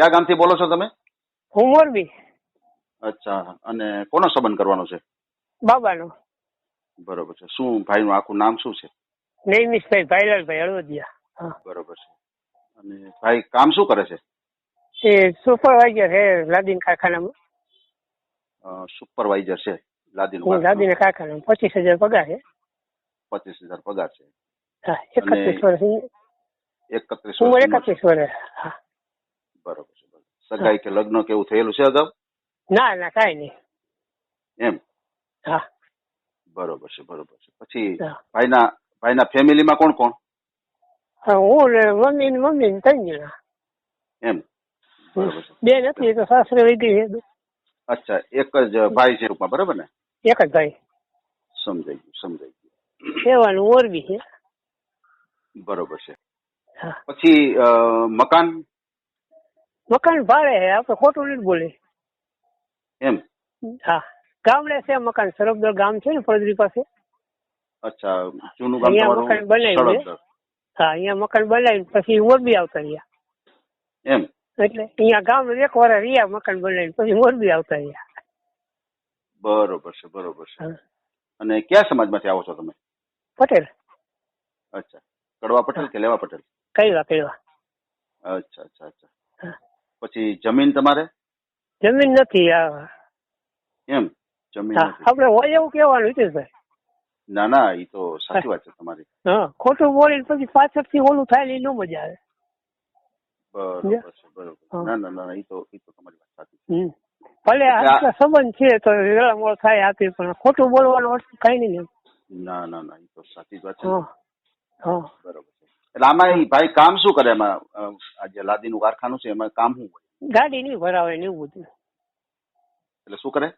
ક્યાં ગામથી બોલો છો તમે? હું મોરબી. અચ્છા અને કોનો સંબંધ કરવાનો છે? બાબાનો. બરોબર છે. શું ભાઈનું આખું નામ શું છે? નૈમિષભાઈ ભાઈલાલભાઈ હળવદિયા. બરોબર છે. અને ભાઈ કામ શું કરે છે? એ સુપરવાઇઝર છે લાદીન કારખાનામાં. સુપરવાઇઝર છે લાદીન લાદીન કારખાનામાં. પચીસ હજાર પગાર છે. પચીસ હજાર પગાર છે. હા એકત્રીસ વર્ષ એકત્રીસ છે. એકત્રીસ વર્ષ હા. બરોબર છે સગાઈ કે લગ્ન કેવું થયેલું છે અગાઉ? ના ના કાંઈ નહીં. એમ? હા. બરોબર છે બરોબર છે. પછી ભાઈના ભાઈના ફેમિલીમાં કોણ કોણ? હું મમ્મી ને મમ્મી ને ત્રણ જણા. એમ? બે એ તો સાસરે વહી ગઈ છે અચ્છા એક જ ભાઈ છે રૂપમાં બરાબર ને? એક જ ભાઈ. સમજાઈ ગયું સમજાઈ ગયું. સેવાનું મોરબી છે. બરોબર છે. પછી મકાન? મકાન ભાડે હે આપણે ખોટું નથી બોલે એમ? હા. ગામડે છે મકાન સરબદર ગામ છે ને પડદરી પાસે? અચ્છા જૂનું ગામ તમારું મકાન બનાવ્યું હા અહીંયા મકાન બનાવીને પછી મોરબી આવતા રહ્યા. એમ? એટલે અહીંયા ગામ એક વાર રહ્યા મકાન બનાવીને પછી મોરબી આવતા રહ્યા. બરોબર છે બરોબર છે. અને કયા સમાજમાંથી આવો છો તમે? પટેલ. અચ્છા. કડવા પટેલ કે લેવા પટેલ? કઈવા કઈવા અચ્છા અચ્છા અચ્છા. પછી જમીન તમારે? જમીન નથી આ એમ? જમીન નથી. આપણે હોય એવું કેવાનું હિતેશભાઈ ના ના એ તો સાચી વાત છે તમારી. હા ખોટું બોલીને પછી પાછળથી ઓલું થાય ને એ ન મજા આવે. બરોબર છે બરોબર. હા. ના ના ના એ તો એ તો તમારી વાત સાચી છે. હમ. ભલે આ- સંબંધ છે તો વેળા મોડ થાય આપી પણ ખોટું બોલવાનો અર્થ કઈ નહીં ના ના ના એ તો સાચી જ વાત છે. હા હા. બરોબર છે. એટલે આમાં ભાઈ કામ શું કરે એમાં? આ લાદીનું કારખાનું છે એમાં કામ શું હોય? ગાડી નહીં ભરાવે ને એવું બધું. એટલે શું કરે?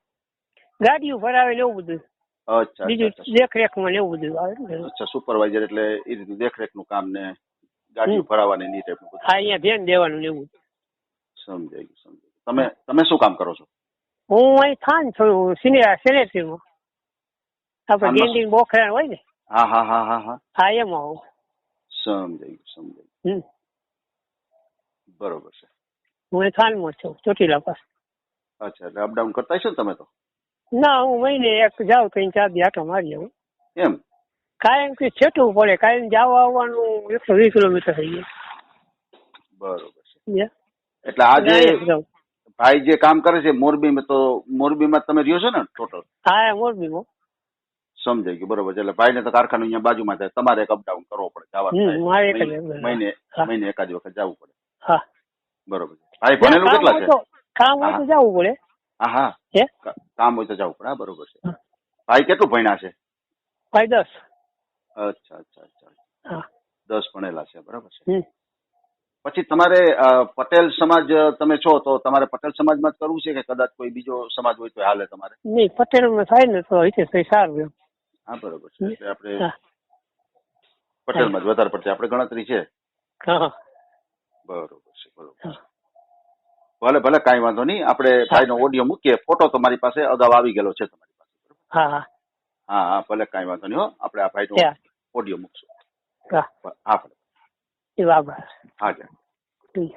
ગાડીઓ ભરાવે ને એવું બધું. અચ્છા બીજું દેખરેખમાં ને એવું બધું આવે અચ્છા સુપરવાઇઝર એટલે એ રીતનું દેખરેખનું કામ ને ગાડીઓ. ભરાવાની ને એ ટાઈપનું બધું. હા અહીંયા ધ્યાન દેવાનું ને એવું સમજાય ગયું સમજાય તમે તમે શું કામ કરો છો? હું અહીં થાન છું સિનિયર સેનેટરીમાં આપણે ગેન્ડિંગ બોખરા હોય ને. હા હા હા હા હા. હા એમાં હું સમજાય ગયું સમજાય. બરોબર છે. હું અહીં થાનમાં છું ચોટીલા પાસે અચ્છા એટલે અપડાઉન કરતા છો ને તમે તો? ના હું મહિને એક જાઉં ત્રણ ચાર દી આટો મારી આવું. એમ? કાયમ કે છેટવું પડે કાયમ જવા આવવાનું એકસો વીસ કિલોમીટર થઈ ગયું બરોબર છે. એટલે આ જે અહીંયા જ જાઉં. ભાઈ જે કામ કરે છે મોરબીમાં તો મોરબીમાં તમે રહ્યો છો ને ટોટલ હા મોરબીમાં. સમજાઈ ગયું બરોબર એટલે એટલે ભાઈને તો કારખાનું અહીંયા બાજુમાં થાય તમારે એક અપડાઉન કરવો પડે જવાનું. મહિને મહિને એકાદ વખત જવું પડે. હા. બરોબર ભાઈ ભણેલું કેટલા છે? કામ હોય તો જવું પડે. હા હા? હે કામ હોય તો જવું પડે. હા બરોબર છે. ભાઈ કેટલું ભણ્યા છે? ભાઈ દસ. અચ્છા અચ્છા અચ્છા દસ ભણેલા છે બરાબર છે. પછી તમારે પટેલ સમાજ તમે છો તો તમારે પટેલ સમાજમાં જ કરવું છે કે કદાચ કોઈ બીજો સમાજ હોય તો હાલે તમારે? નહીં પટેલમાં થાય ને તો હિતેશભાઈ સારું એમ. હા બરોબર છે. એટલે આપણે હા. પટેલમાં જ વધારે પડશે. આપણે ગણતરી છે. હા. બરોબર છે બરોબર ભલે ભલે કાંઈ વાંધો નહીં. આપણે ભાઈનો ઓડિયો મૂકીએ. ફોટો તમારી પાસે અગાઉ આવી ગયેલો છે તમારી પાસે હા હા. હા હા ભલે કાંઈ વાંધો નહીં હો. આપણે આ ભાઈનો ઓડિયો મૂકશું. હા. હા ભલે. હા જા. ઠીક.